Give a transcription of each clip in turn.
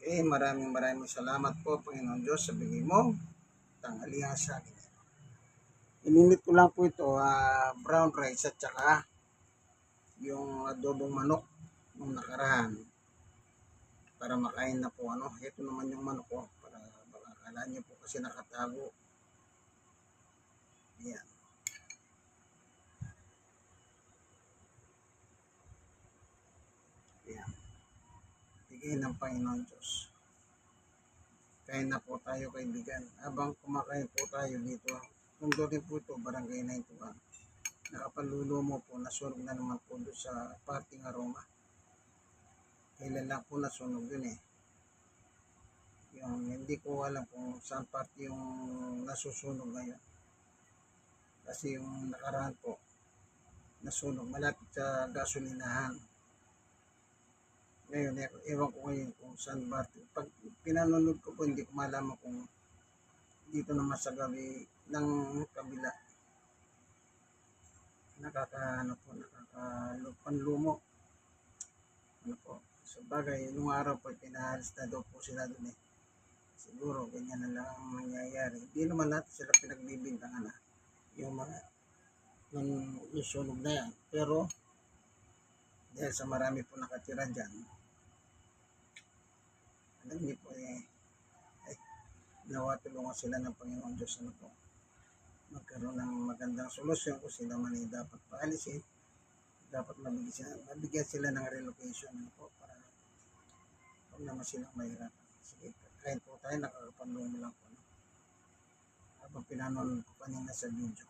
Okay, maraming maraming salamat po, Panginoon Diyos, sa bigay mo tanghalian sa akin. Ininit ko lang po ito, ah, brown rice at saka yung adobong manok nung nakaraan para makain na po ano. Ito naman yung manok ko para baka niyo po kasi nakatago. Ayan. Bigay ng Panginoon Diyos. Kain na po tayo kaibigan. Habang kumakain po tayo dito, mundo rin po ito, Barangay 91. Nakapalulumo po, nasunog na naman po doon sa parting aroma. Kailan lang po nasunog yun eh. Yung hindi ko alam kung saan parte yung nasusunog ngayon. Kasi yung nakaraan po, nasunog malapit sa gasolinahan. Ngayon, e- ewan ko ngayon kung saan ba. Pag pinanonood ko po, hindi ko malaman kung dito naman sa gabi ng kabila. Nakaka, ano po, nakakapanlumo. Ano po. Sa bagay, nung araw po, pinahalis na daw po sila dun eh. Siguro, ganyan na lang ang mangyayari. Hindi naman natin sila pinagbibintangan na yung mga ng yung sunog na yan. Pero, dahil sa marami po nakatira dyan, alam niyo po eh, ay, nawa tulungan sila ng Panginoon Diyos ano po. Magkaroon ng magandang solusyon kung sila man ay dapat paalisin. Dapat mabigyan sila, mabigyan sila ng relocation ano po para huwag naman silang mahirap. Sige, kain po tayo, nakakapanlong lang po. No? Habang pinanonood ko kanina sa video.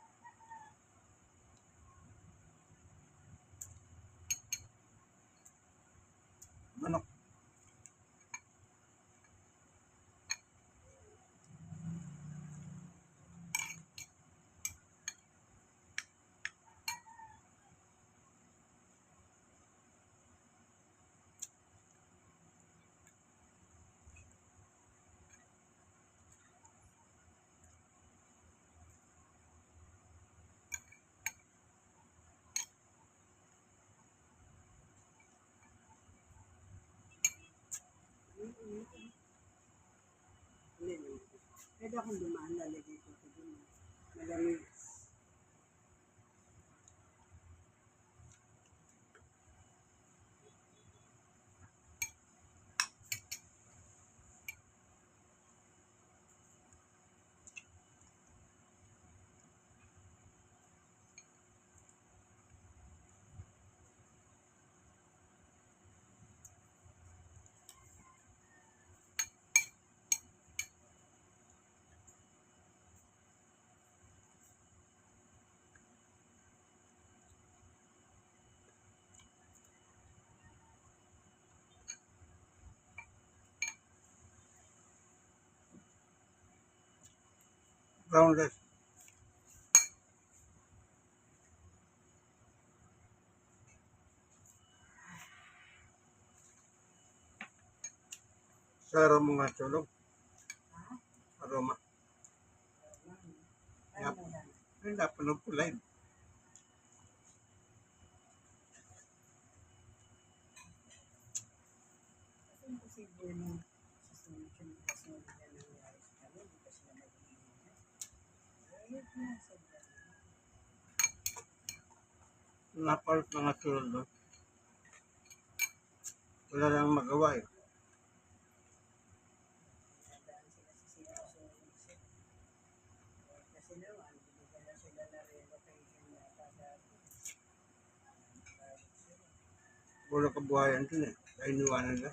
Manok. Pwede akong dumaan, lalagay ko ito dun. Malamig. Rice. Sa aroma nga tulog. Aroma. Yep. Ay, napanood ko live. Kasi imposible na susunod yung kasunod na nangyari sa kanila. Hindi pa sila nag-iingat. Ayun na, sobrang. Napalot na nga tulog doon. Wala lang magawa eh. Wala kabuhayan dun eh. Kaya iniwanan na.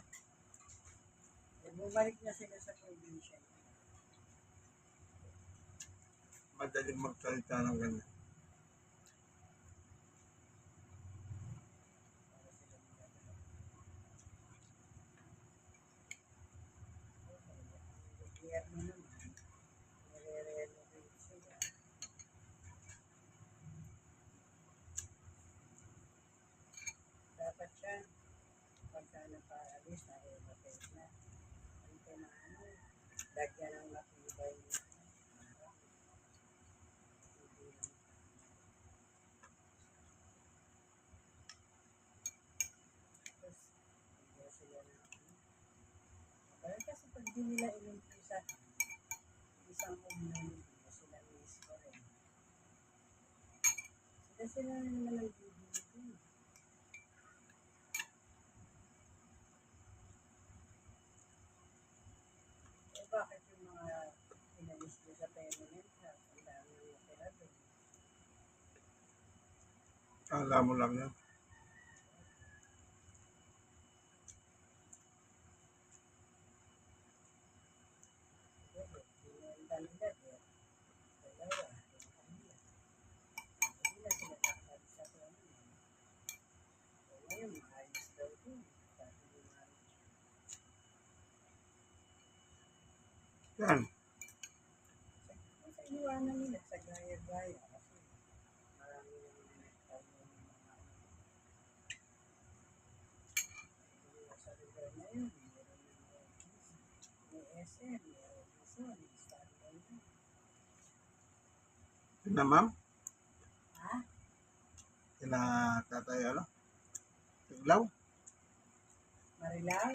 Bumalik na sila sa probinsya. Madaling magsalita ng ganyan. Para sila magdadala. Ang gobyerno naman, nire-renovate sila. Dapat siya, pagka napaalis, na-renovate na. Ang na ano, lagyan ng matibay na ano, hindi lang Tapos, bigyan sila ng ano. Kaya hindi nila inumpisa isang umunan hindi sila mismo rin. Sila sila naman ang bibili. Eh bakit yung mga pinalis nyo sa permanent house, ang dami yung natira doon? Kala mo lang yan. Binenta nila doon. Dalawa, yung kanila. Hindi na sila nakakali sa permanent. So ngayon, maayos daw doon. Sabi ni Mami. Yan. Sa sa iwanan nila, sa gaya-gaya. Kasi marami nang binenta yung mga ano. Yung sa lugar na yun, meron ng may SM, may Robinson, may Stanley na. Yun na ma'am. Ha? Kina tatay ano? Tiglaw. Marilaw?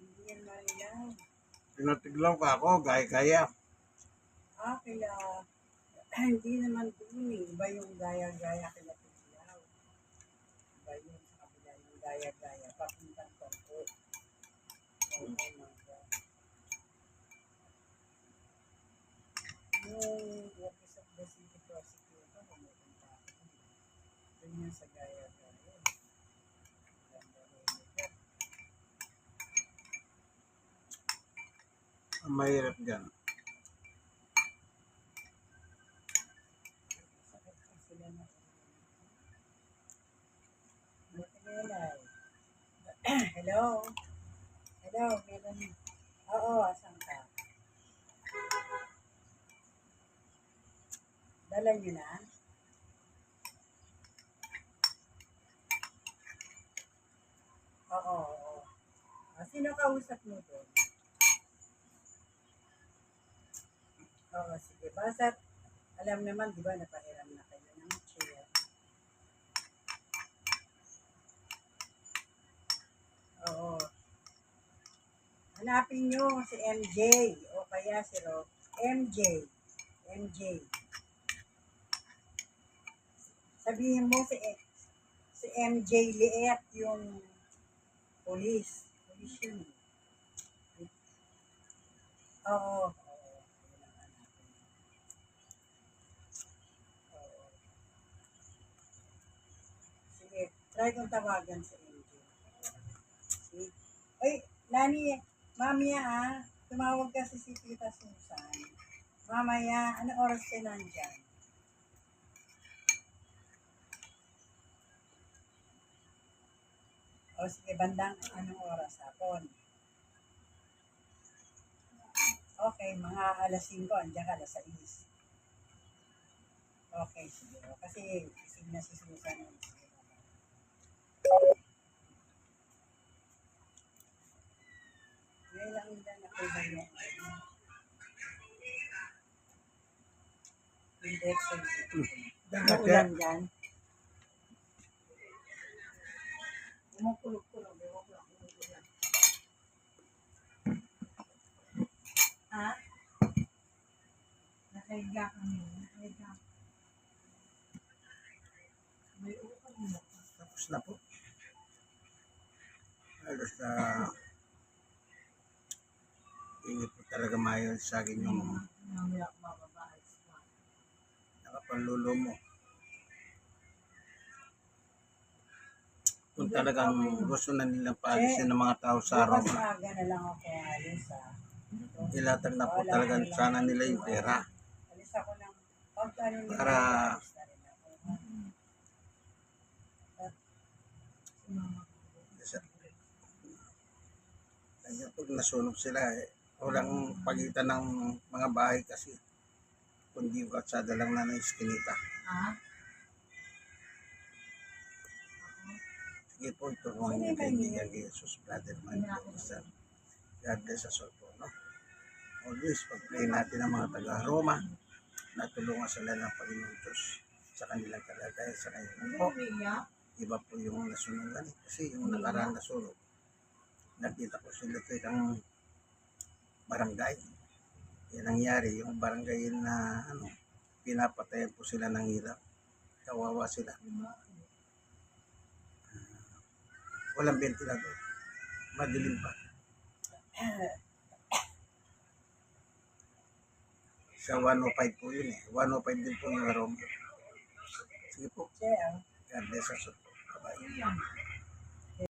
Hindi yan Marilaw. Pinatiglaw ka ako, gaya-gaya. Ah, kila... hindi naman doon eh. Iba yung gaya-gaya kila Pilaw. Iba yung sa kabila yung gaya-gaya. Papuntang Tongko. Oh my God. Office of the City Prosecutor, pumupunta ako doon. Sa gaya-gaya. Ang mahirap dyan. Hello? Hello, meron. Oo, asan ka? Dala niyo na? Oo, oo. Ah, sino kausap mo doon? Oo, sige. Basta, alam naman, di ba, napahiram na kayo ng chair. Oo. Hanapin nyo si MJ o kaya si Rob. MJ. MJ. Sabihin mo si si MJ Liet yung police. Police yun. Oo. Oo. Yun ang hanapin. Oo. Sige, try kong tawagan si MJ. Sige. Ay, Lani, mamaya ah, tumawag ka si Tita Susan. Mamaya, ano oras ka nandyan? O sige, bandang anong oras hapon? Okay, mga alas 5, andyan ka alas 6. Okay, sige. Kasi isig na si Susan. Sige, bye-bye. Ngayon lang nila nakuha yung ano, yung death certificate. Dagat Ano yan. Ulan dyan? Ha? Nakahiga kami. Nakahiga. May upan mo. Tapos na po. Halos na hindi po talaga mayon sa akin yung nakapanlulo mo. Kung talagang gusto na nilang paalisin ng mga tao sa araw Bukas na, maaga na ilatag po talaga sana nila yung pera. Para- kanya pag nasunog sila, eh, walang pagitan ng mga bahay kasi kundi yung kalsada lang na ng iskinita. Ha? Sige po, ito po ang inyong kaibigan kay Jesus, Brother Man, Sir. God bless us all po, no? Always, pag-pray natin ang mga taga-Roma na tulungan sila ng Panginoon Diyos sa kanilang kalagayan sa kanilang po. Iba po yung nasunugan eh. Kasi yung nakaraan nasunog, nakita ko sila kang barangay. Yan nangyari, yung barangay na ano, pinapatayan po sila ng hirap. Kawawa sila. Walang ventilador. Madilim pa. Sa 105 po yun eh. 105 din po yung aroma. Sige po. Siya, God bless us. Bye-bye.